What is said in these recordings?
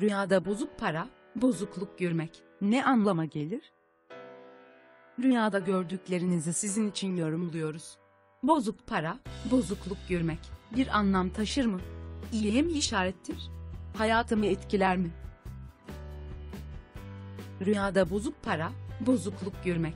Rüyada bozuk para, bozukluk görmek ne anlama gelir? Rüyada gördüklerinizi sizin için yorumluyoruz. Bozuk para, bozukluk görmek bir anlam taşır mı? İyiye mi işarettir? Hayatımı etkiler mi? Rüyada bozuk para, bozukluk görmek.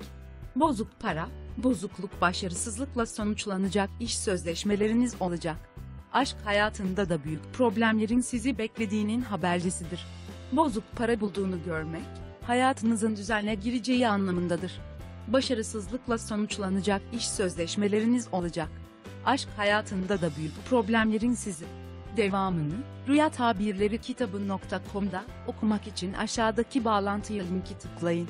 Bozuk para, bozukluk başarısızlıkla sonuçlanacak iş sözleşmeleriniz olacak. Aşk hayatında da büyük problemlerin sizi beklediğinin habercisidir. Bozuk para bulduğunu görmek, hayatınızın düzenle gireceği anlamındadır. Başarısızlıkla sonuçlanacak iş sözleşmeleriniz olacak. Aşk hayatında da büyük problemlerin sizi Devamını Rüya Tabirleri kitabı.com'da okumak için aşağıdaki bağlantıya linki tıklayın.